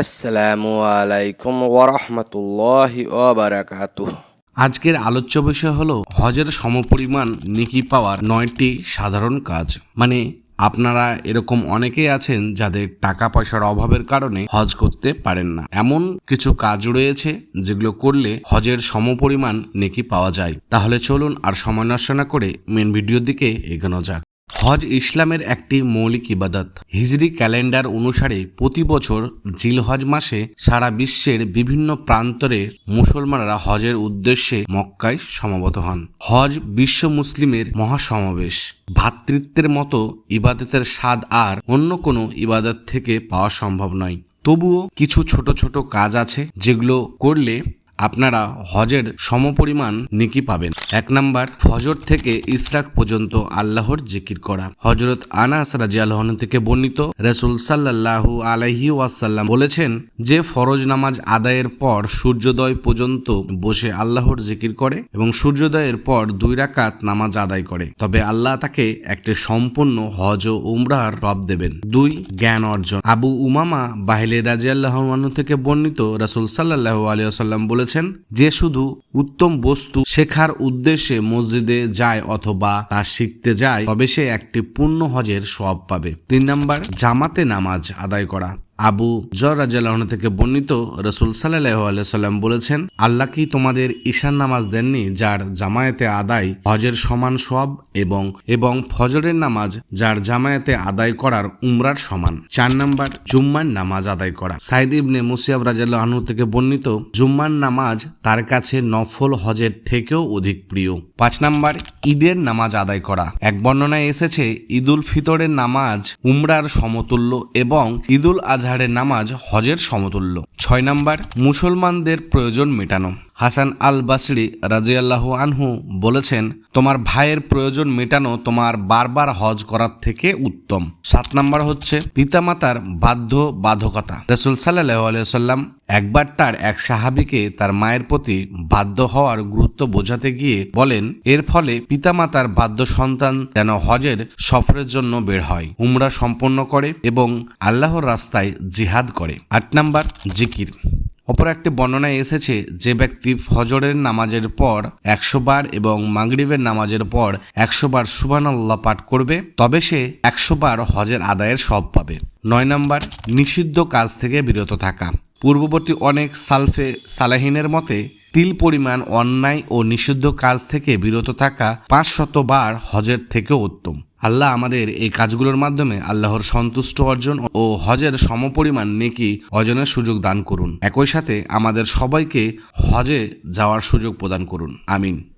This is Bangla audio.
আসসালামু আলাইকুম ওরহমতুল্লাহি ওবারাকাতুহ আজকের আলোচ্য বিষয় হলো হজের সমপরিমাণ নেকি পাওয়ার নয়টি সাধারণ কাজ। মানে আপনারা এরকম অনেকেই আছেন যাদের টাকা পয়সার অভাবের কারণে হজ করতে পারেন না। এমন কিছু কাজ রয়েছে যেগুলো করলে হজের সমপরিমাণ নেকি পাওয়া যায়। তাহলে চলুন আর সময় নষ্ট না করে মেন ভিডিওর দিকে এগোনো যাক। হজ ইসলামের একটি মৌলিক ইবাদত। হিজরি ক্যালেন্ডার অনুসারে প্রতি বছর জিলহজ মাসে সারা বিশ্বের বিভিন্ন প্রান্তরে মুসলমানরা হজের উদ্দেশ্যে মক্কায় সমবেত হন। হজ বিশ্ব মুসলিমের মহাসমাবেশ। ভ্রাতৃত্বের মতো ইবাদতের স্বাদ আর অন্য কোনো ইবাদত থেকে পাওয়া সম্ভব নয়। তবুও কিছু ছোট ছোট কাজ আছে যেগুলো করলে আপনারা হজের সমপরিমাণ নেকি পাবেন। এক নাম্বার, ফজর থেকে ইসরাক পর্যন্ত আল্লাহর জিকির করা। হজরত আনাস রাজিয়ালহন থেকে বর্ণিত রসুল সাল্লাহু আলাইহি ওয়াসাল্লাম বলেছেন যে, ফরজ নামাজ আদায়ের পর সূর্যোদয় পর্যন্ত বসে আল্লাহর জিকির করে এবং সূর্যোদয়ের পর দুই রাকাত নামাজ আদায় করে। তবে আল্লাহ তাকে একটি সম্পূর্ণ হজ ও উমরার রব দেবেন। দুই, জ্ঞান অর্জন। আবু উমামা বাহিলে রাজিয়াল্লাহনু থেকে বর্ণিত রসুল সাল্লাহু আলিয়াল্লাম বলেছেন যে শুধু উত্তম বস্তু শেখার উদ্দেশ্যে মসজিদে যায় অথবা তা শিখতে যায়, তবে সে একটি পূর্ণ হজের সব পাবে। তিন নাম্বার, জামাতে নামাজ আদায় করা। আবু জর রাজাল্লাহ থেকে বর্ণিত রসুল সাল্লাহ সাল্লাম বলেছেন, আল্লাহ কি তোমাদের ঈশান নামাজ দেননি যার জামায়াতে আদায় হজের সমান সব এবং এবং ফজরের নামাজ যার জামায়াতে আদায় করার উমরার সমান? চার নাম্বার, জুম্মার নামাজ আদায় করা। সাইদ ইবনে মুসিয়াব রাজাল্লাহ আনহু থেকে বর্ণিত, জুম্মার নামাজ তার কাছে নফল হজের থেকেও অধিক প্রিয়। পাঁচ নাম্বার, ঈদের নামাজ আদায় করা। এক বর্ণনায় এসেছে, ঈদুল ফিতরের নামাজ উমরার সমতুল্য এবং ঈদুল আজহারের নামাজ হজের সমতুল্য। ছয় নাম্বার মুসলমানদের প্রয়োজন মেটানো। হাসান আল বাসরি রাজিয়াল্লাহ আনহু বলেছেন, তোমার ভাইয়ের প্রয়োজন মেটানো তোমার বারবার হজ করার থেকে উত্তম। সাত নাম্বার হচ্ছে, পিতামাতার বাধ্য বাধকতা রসুল সাল্লাহ আলিয়াল্লাম একবার তার এক সাহাবিকে তার মায়ের প্রতি বাধ্য হওয়ার গুরুত্ব বোঝাতে গিয়ে বলেন, এর ফলে পিতামাতার বাধ্য সন্তান যেন হজের সফরের জন্য বের হয়, উমরা সম্পন্ন করে এবং আল্লাহর রাস্তায় জিহাদ করে। আট নাম্বার, জিকির। অপর একটি বর্ণনায় এসেছে যে ব্যক্তি ফজরের নামাজের পর একশো বার এবং মাগরিবের নামাজের পর একশো বার সুবান আল্লাহ পাঠ করবে, তবে সে একশো বার হজের আদায়ের সব পাবে। নয় নম্বর, নিষিদ্ধ কাজ থেকে বিরত থাকা। পূর্ববর্তী অনেক সালফে সালাহিনের মতে, তিল পরিমাণ অন্যায় ও নিষিদ্ধ কাজ থেকে বিরত থাকা পাঁচ শতবার হজের থেকেও উত্তম। আল্লাহ আমাদের এই কাজগুলোর মাধ্যমে আল্লাহর সন্তুষ্ট অর্জন ও হজের সমপরিমাণ নেকি অর্জনের সুযোগ দান করুন। একই সাথে আমাদের সবাইকে হজে যাওয়ার সুযোগ প্রদান করুন। আমিন।